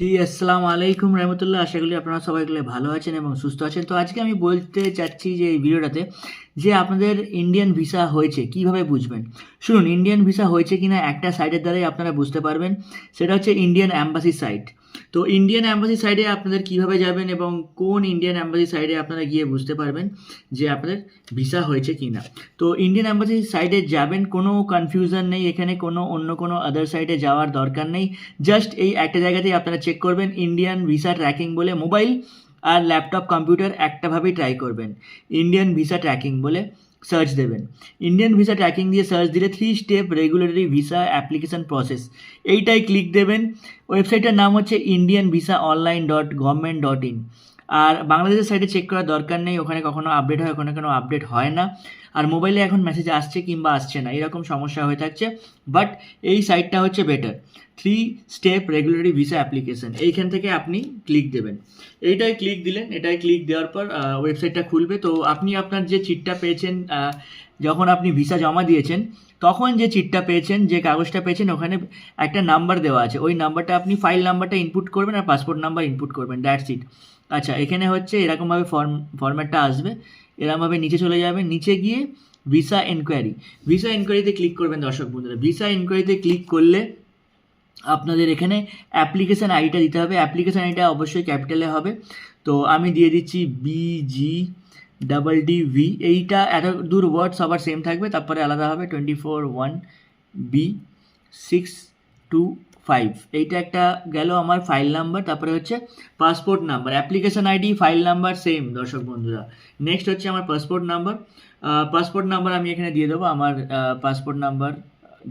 জি, আসসালামু আলাইকুম রহমতুল্লাহ। আশা করি আপনারা সবাইগুলো ভালো আছেন এবং সুস্থ আছেন। তো আজকে আমি বলতে চাচ্ছি যে এই ভিডিওটাতে যে আপনাদের ইন্ডিয়ান ভিসা হয়েছে, কীভাবে বুঝবেন? শুনুন ইন্ডিয়ান ভিসা হয়েছে কিনা একটা সাইটের দ্বারাই আপনারা বুঝতে পারবেন। সেটা হচ্ছে ইন্ডিয়ান অ্যাম্বাসি সাইট তো ইন্ডিয়ান অ্যাম্বাসি সাইডে আপনাদের কীভাবে যাবেন এবং কোন ইন্ডিয়ান অ্যাম্বাসি সাইডে আপনারা গিয়ে বুঝতে পারবেন যে আপনাদের ভিসা হয়েছে কি না তো ইন্ডিয়ান অ্যাম্বাসি সাইডে যাবেন, কোনো কনফিউশন নেই, এখানে কোনো অন্য কোনো আদার সাইডে যাওয়ার দরকার নেই। জাস্ট এই একটা জায়গাতেই আপনারা চেক করবেন ইন্ডিয়ান ভিসা ট্র্যাকিং বলে মোবাইল আর ল্যাপটপ কম্পিউটার একটাভাবেই ট্রাই করবেন। ইন্ডিয়ান ভিসা ট্র্যাকিং বলে সার্চ দেবেন। ইন্ডিয়ান ভিসা ট্র্যাকিং দিয়ে সার্চ দিলে three step regulatory visa application process এইটাই ক্লিক দেবেন। ওয়েবসাইটের নাম হচ্ছে Indian visa online dot government dot in আর বাংলাদেশের সাইটে চেক করার দরকার নেই। ওখানে কখনো আপডেট হয়, ওখানে কোনো আপডেট হয় না। আর মোবাইলে এখন মেসেজ আসছে কিংবা আসছে না, এরকম সমস্যা হয়ে থাকছে। বাট এই সাইটটা হচ্ছে better three step regularly visa application এইখান থেকে আপনি ক্লিক দেবেন। এইটাই ক্লিক দিলেন এটাই ক্লিক দেওয়ার পর ওয়েবসাইটটা খুলবে। তো আপনি আপনার যে চিটটা পেয়েছেন যখন আপনি ভিসা জমা দিয়েছেন, তখন যে চিটটা পেয়েছেন, যে কাগজটা পেয়েছেন, ওখানে একটা নাম্বার দেওয়া আছে। ওই নাম্বারটা আপনি ফাইল নাম্বারটা ইনপুট করবেন আর পাসপোর্ট নাম্বার ইনপুট করবেন। দ্যাটস ইট আচ্ছা এখানে হচ্ছে এরকমভাবে ফর্ম ফর্ম্যাটটা আসবে। এরকমভাবে নিচে চলে যাবে নিচে গিয়ে ভিসা এনকোয়ারি ভিসা এনকোয়ারিতে ক্লিক করবেন দর্শক বন্ধুরা। ভিসা এনকোয়ারিতে ক্লিক করলে আপনাদের এখানে অ্যাপ্লিকেশান আইডিটা দিতে হবে। অ্যাপ্লিকেশান আইডিটা অবশ্যই ক্যাপিটালে হবে। তো আমি দিয়ে দিচ্ছি বিজি ডাবল ডি ভি এইটা এত দূর ওয়ার্ড সবার সেম থাকবে। তারপরে আলাদা হবে twenty four one B six two five এইটা একটা গেল আমার ফাইল নাম্বার তারপরে হচ্ছে passport number application ID file number same দর্শক বন্ধুরা। নেক্সট হচ্ছে আমার পাসপোর্ট নাম্বার পাসপোর্ট নাম্বার আমি এখানে দিয়ে দেবো। আমার পাসপোর্ট নাম্বার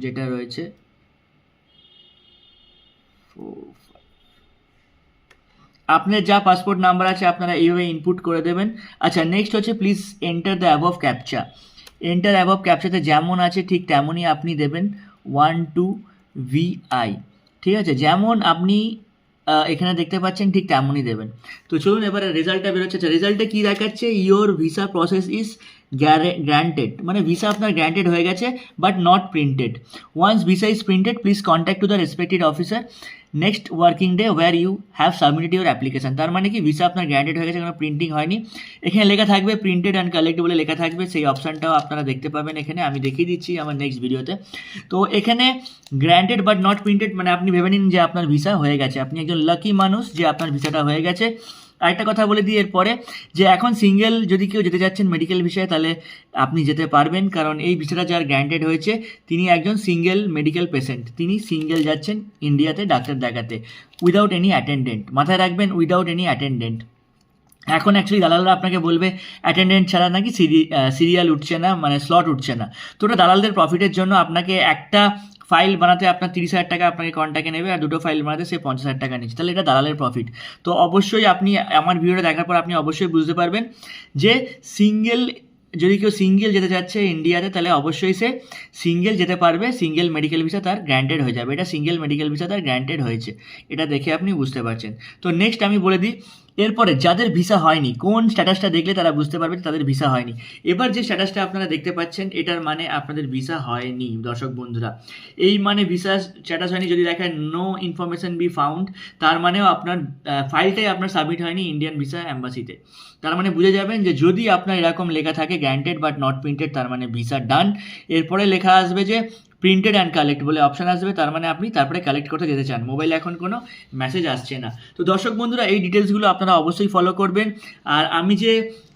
যেটা রয়েছে আপনার যা পাসপোর্ট নাম্বার আছে, আপনারা এইভাবে ইনপুট করে দেবেন। আচ্ছা নেক্সট হচ্ছে please enter the above captcha enter above ক্যাপচাতে যেমন আছে, ঠিক তেমনই আপনি দেবেন। ওয়ান টু ভিআই ঠিক আছে? যেমন আপনি এখানে দেখতে পাচ্ছেন ঠিক তেমনই দেবেন। তো চলুন এবারে রেজাল্টটা বেরোচ্ছে। আচ্ছা রেজাল্টে কী দেখাচ্ছে? Your visa process is granted মানে ভিসা আপনার গ্র্যান্টেড হয়ে গেছে but not printed once visa is printed please contact to the respected officer next working day where you have submitted your application তার মানে কি? ভিসা আপনার গ্র্যান্টেড হয়ে গেছে, কোনো প্রিন্টিং হয়নি। এখানে লেখা থাকবে প্রিন্টেড অ্যান্ড কালেক্ট বলে লেখা থাকবে। সেই অপশানটাও আপনারা দেখতে পাবেন এখানে। আমি দেখিয়ে দিচ্ছি আমার নেক্সট ভিডিওতে তো এখানে গ্র্যান্টেড বাট নট প্রিন্টেড মানে আপনি ভেবে নিন যে আপনার ভিসা হয়ে গেছে। আপনি একজন লাকি মানুষ যে আপনার ভিসাটা হয়ে গেছে। আরেকটা কথা বলে দিই এরপরে, যে এখন সিঙ্গেল যদি কেউ যেতে যাচ্ছেন মেডিকেল বিষয়ে, তাহলে আপনি যেতে পারবেন। কারণ এই ভিসাটা যার গ্র্যান্টেড হয়েছে, তিনি একজন সিঙ্গেল মেডিকেল পেশেন্ট তিনি সিঙ্গেল যাচ্ছেন ইন্ডিয়াতে ডাক্তার দেখাতে উইদাউট এনি অ্যাটেন্ডেন্ট মাথায় রাখবেন উইদাউট এনি অ্যাটেন্ডেন্ট এখন অ্যাকচুয়ালি দালালরা আপনাকে বলবে অ্যাটেন্ডেন্ট ছাড়া নাকি সিরিয়াল উঠছে না মানে স্লট উঠছে না। তো ওটা দালালদের প্রফিটের জন্য আপনাকে একটা ফাইল বানাতে আপনার তিরিশ হাজার টাকা আপনাকে কন্ট্যাক্টে নেবে, আর দুটো ফাইল বানাতে সে পঞ্চাশ হাজার টাকা নিচ্ছে। তাহলে এটা দালালের প্রফিট তো অবশ্যই আপনি, আমার ভিডিওটা দেখার পর আপনি অবশ্যই বুঝতে পারবেন যে সিঙ্গেল যদি কেউ সিঙ্গেল যেতে চাচ্ছে ইন্ডিয়াতে তাহলে অবশ্যই সে সিঙ্গেল যেতে পারবে সিঙ্গেল মেডিকেল ভিসা তার গ্র্যান্টেড হয়ে যাবে। এটা সিঙ্গেল মেডিকেল ভিসা তার গ্র্যান্টেড হয়েছে। এটা দেখে আপনি বুঝতে পারছেন। তো নেক্সট আমি বলে দিই এরপরে যাদের ভিসা হয়নি, কোন স্ট্যাটাসটা দেখলে তারা বুঝতে পারবে তাদের ভিসা হয়নি। এবার যে স্ট্যাটাসটা আপনারা দেখতে পাচ্ছেন, এটার মানে আপনাদের ভিসা হয়নি, দর্শক বন্ধুরা। এই মানে ভিসা স্ট্যাটাস হয়নি যদি দেখেন নো ইনফরমেশন বি ফাউন্ড তার মানেও আপনার ফাইলটাই আপনার সাবমিট হয়নি ইন্ডিয়ান ভিসা অ্যাম্বাসিতে তার মানে বুঝে যাবেন যে যদি আপনার এরকম লেখা থাকে গ্র্যান্টেড বাট নট প্রিন্টেড তার মানে ভিসা ডান এরপরে লেখা আসবে যে প্রিন্টেড অ্যান্ড কালেক্ট বলে অপশান আসবে, তার মানে আপনি তারপরে কালেক্ট করতে যেতে চান। মোবাইলে এখন কোনো মেসেজ আসছে না। তো দর্শক বন্ধুরা, এই ডিটেলসগুলো আপনারা অবশ্যই ফলো করবেন। আর আমি যে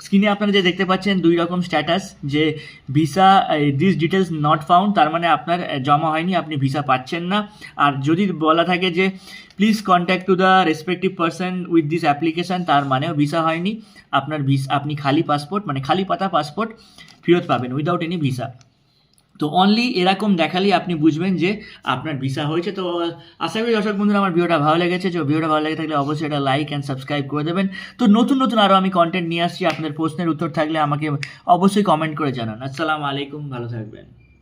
স্ক্রিনে আপনারা যে দেখতে পাচ্ছেন দুই রকম স্ট্যাটাস যে visa this details not found তার মানে আপনার জমা হয়নি, আপনি ভিসা পাচ্ছেন না। আর যদি বলা থাকে যে please contact to the respective person with this application তার মানেও ভিসা হয়নি। আপনার ভিস আপনি খালি পাসপোর্ট মানে খালি পাতা পাসপোর্ট ফেরত পাবেন উইদাউট এনি ভিসা তো অনলি এরকম দেখালেই আপনি বুঝবেন যে আপনার ভিসা হয়েছে। তো আশা করি দর্শক বন্ধুরা, আমার ভিডিওটা ভালো লেগেছে। যে ভিডিওটা ভালো লেগে থাকলে অবশ্যই এটা লাইক অ্যান্ড সাবস্ক্রাইব করে দেবেন। তো নতুন নতুন আরও আমি কন্টেন্ট নিয়ে আসছি। আপনাদের প্রশ্নের উত্তর থাকলে আমাকে অবশ্যই কমেন্ট করে জানান। আসসালামু আলাইকুম, ভালো থাকবেন।